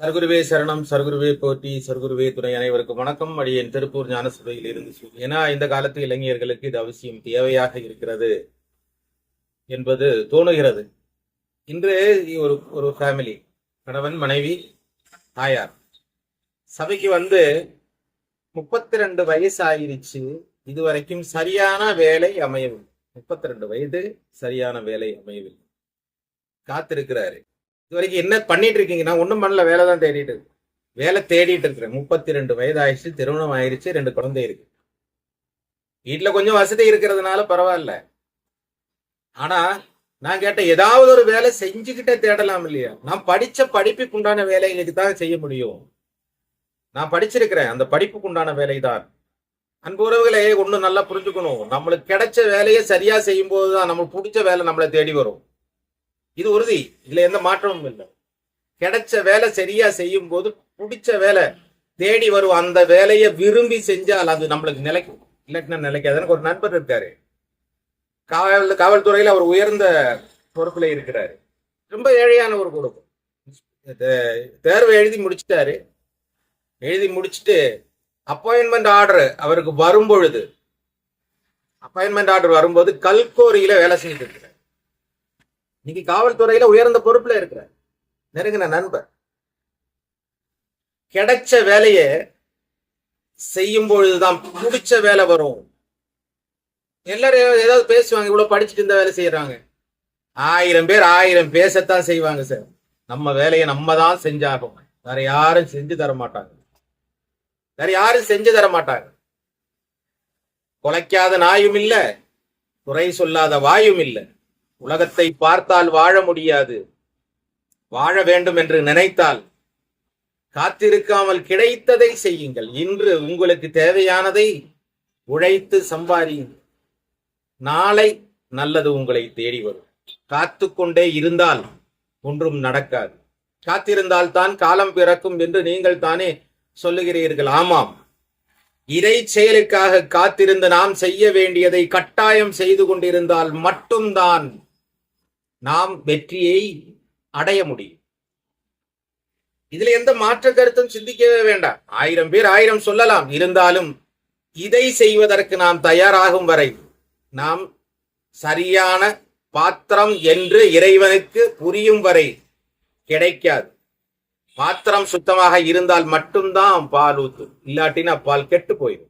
சர்க்குருவே சரணம் சர்க்குருவே போட்டி சர்க்குருவே துணை அனைவருக்கும் வணக்கம். அடியேன் திருப்பூர் ஞானசபையில் இருந்து ஏன்னா இந்த காலத்து இளைஞர்களுக்கு இது அவசியம் தேவையாக இருக்கிறது என்பது தோணுகிறது. இன்று ஒரு ஒரு ஃபேமிலி கணவன் மனைவி தாயார் சபைக்கு வந்து முப்பத்தி ரெண்டு வயசு ஆயிருச்சு இதுவரைக்கும் சரியான வேலை அமையவில்லை. முப்பத்தி ரெண்டு வயது சரியான வேலை அமையவில்லை. காத்திருக்கிறாரு. இது வரைக்கும் என்ன பண்ணிட்டு இருக்கீங்கன்னா ஒன்றும் பண்ணல வேலை தான் தேடிட்டு இருக்கு. வேலை தேடிட்டு இருக்கிறேன். முப்பத்தி ரெண்டு வயது ஆயிடுச்சு திருமணம் ஆயிடுச்சு ரெண்டு குழந்தை இருக்கு. வீட்டில் கொஞ்சம் வசதி இருக்கிறதுனால பரவாயில்ல. ஆனா நான் கேட்டேன் ஏதாவது ஒரு வேலை செஞ்சுக்கிட்டே தேடலாம் இல்லையா? நான் படிச்ச படிப்புக்கு உண்டான வேலைகளுக்கு தான் செய்ய முடியும். நான் படிச்சிருக்கிறேன் அந்த படிப்புக்கு உண்டான வேலை தான். அன்பு உறவுகளை ஒன்று நல்லா புரிஞ்சுக்கணும். நம்மளுக்கு கிடைச்ச வேலையை சரியா செய்யும் போது தான் நம்மளுக்கு பிடிச்ச வேலை நம்மளை தேடி வரும். இது உறுதி. இதுல எந்த மாற்றமும் இல்லை. கிடைச்ச வேலை சரியா செய்யும் போது பிடிச்ச வேலை தேடி வரும். அந்த வேலையை விரும்பி செஞ்சால் அது நம்மளுக்கு நிலைக்கும் இல்லாட்டினா நிலைக்காது. எனக்கு ஒரு நண்பர் இருக்காரு. காவல் காவல்துறையில அவர் உயர்ந்த பொறுப்புல இருக்கிறாரு. ரொம்ப ஏழையான ஒரு குடும்பம். தே- எழுதி முடிச்சிட்டாரு. எழுதி முடிச்சுட்டு அப்பாயின்மெண்ட் ஆர்டர் அவருக்கு வரும் பொழுது அப்பாயின்மெண்ட் ஆர்டர் வரும்போது கல்கோரியில வேலை செஞ்சுட்டு இருக்கிறார் இன்னைக்கு காவல்துறையில உயர்ந்த பொறுப்புல இருக்கிறார் நெருங்கின நண்பர். கிடைச்ச வேலைய செய்யும் பொழுதுதான் பிடிச்ச வேலை வரும். எல்லாரும் ஏதாவது பேசுவாங்க இவ்வளவு படிச்சுட்டு இந்த வேலை செய்யறாங்க ஆயிரம் பேர் ஆயிரம் பேசத்தான் செய்வாங்க சார். நம்ம வேலையை நம்ம தான் செஞ்சாகும் வேற யாரும் செஞ்சு தர மாட்டாங்க. வேற யாரும் செஞ்சு தர மாட்டாங்க. குலைக்காத நாயும் இல்ல குறை சொல்லாத வாயும் இல்ல. உலகத்தை பார்த்தால் வாழ முடியாது. வாழ வேண்டும் என்று நினைத்தால் காத்திருக்காமல் கிடைத்ததை செய்யுங்கள். இன்று உங்களுக்கு தேவையானதை உழைத்து சம்பாதியுங்கள். நாளை நல்லது உங்களை தேடி வரும். காத்து கொண்டே இருந்தால் ஒன்றும் நடக்காது. காத்திருந்தால் தான் காலம் பிறக்கும் என்று நீங்கள் தானே சொல்லுகிறீர்கள். ஆமாம். இறை செயலுக்காக காத்திருந்து நாம் செய்ய வேண்டியதை கட்டாயம் செய்து கொண்டிருந்தால் மட்டும்தான் நாம் வெற்றியை அடைய முடியும். இதுல எந்த மாற்ற கருத்தும் சிந்திக்கவே வேண்டாம். ஆயிரம் பேர் ஆயிரம் சொல்லலாம். இருந்தாலும் இதை செய்வதற்கு நாம் தயாராகும் வரை நாம் சரியான பாத்திரம் என்று இறைவனுக்கு புரியும் வரை கிடைக்காது. பாத்திரம் சுத்தமாக இருந்தால் மட்டும்தான் பால் ஊத்து இல்லாட்டினா பால் கெட்டு போயிடும்.